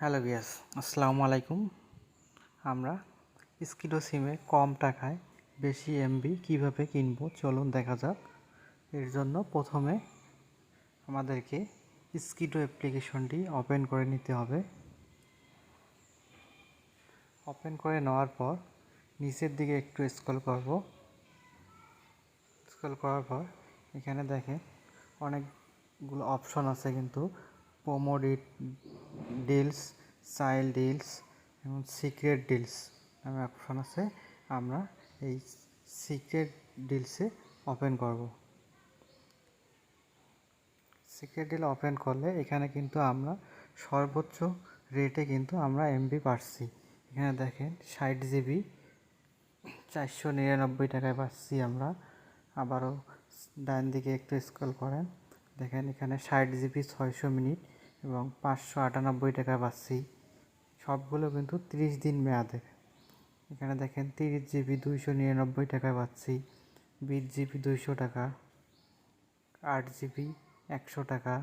Hello বিয়াস আসসালামু আলাইকুম। আমরা স্কিডো সিমে কম টাকায় বেশি এমবি কীভাবে কিনবো চলুন দেখা যাক। এর জন্য প্রথমে আমাদেরকে স্কিডো অ্যাপ্লিকেশনটি ওপেন করে নিতে হবে। ওপেন করে নেওয়ার পর নিচের দিকে একটু স্ক্রল করব। স্ক্রল করার পর এখানে দেখেন অনেকগুলো অপশন আছে কিন্তু প্রোমোডিট ডিলস চাইল্ড ডিলস এবং সিক্রেট ডিলস নামে অপশন আছে। আমরা এই সিক্রেট ডিলসে ওপেন করব। সিক্রেট ডিল ওপেন করলে এখানে কিন্তু আমরা সর্বোচ্চ রেটে কিন্তু আমরা এমবি পাচ্ছি এখানে দেখেন ষাট জিবি চারশো নিরানব্বই টাকায় পাচ্ছি আমরা। আবারও ডান দিকে একটু স্ক্রল করেন। দেখেন এখানে ষাট জিবি ছয়শো মিনিট। এবং পাঁচশো আটানব্বই টাকা পাচ্ছি। সবগুলো কিন্তু তিরিশ দিন মেয়াদের এখানে দেখেন তিরিশ জিবি দুইশো নিরানব্বই টাকায় পাচ্ছি। বিশ জিবি দুইশো টাকা, আট জিবি একশো টাকা,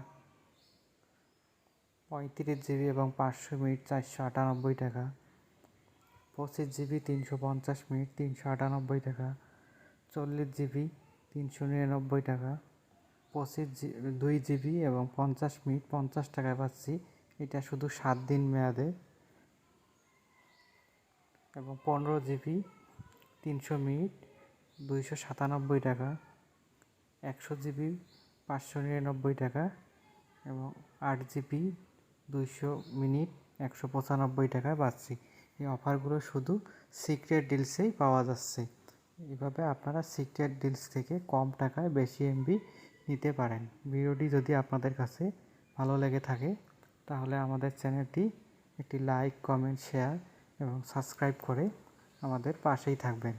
পঁয়ত্রিশ জিবি এবং পাঁচশো মিনিট চারশো আটানব্বই টাকা, পঁচিশ জিবি তিনশো পঞ্চাশ মিনিট তিনশো আটানব্বই টাকা, চল্লিশ জিবি তিনশো নিরানব্বই টাকা পঁচিশ দুই জিবি এবং পঞ্চাশ মিনিট পঞ্চাশ টাকায় পাচ্ছি। এটা শুধু সাত দিন মেয়াদে। এবং পনেরো জিবি তিনশো মিনিট, দুইশো সাতানব্বই টাকা। একশো জিবি পাঁচশো নিরানব্বই টাকা। এবং আট জিবি দুইশো মিনিট, একশো পঁচানব্বই টাকায় পাচ্ছি। এই অফারগুলো শুধু সিক্রেট ডিলসেই পাওয়া যাচ্ছে। এভাবে আপনারা সিক্রেট ডিলস থেকে কম টাকায় বেশি এমবি নিতে পারেন। ভিডিওটি যদি আপনাদের কাছে ভালো লেগে থাকে, তাহলে আমাদের চ্যানেলটি একটি লাইক, কমেন্ট, শেয়ার এবং সাবস্ক্রাইব করে আমাদের পাশেই থাকবেন।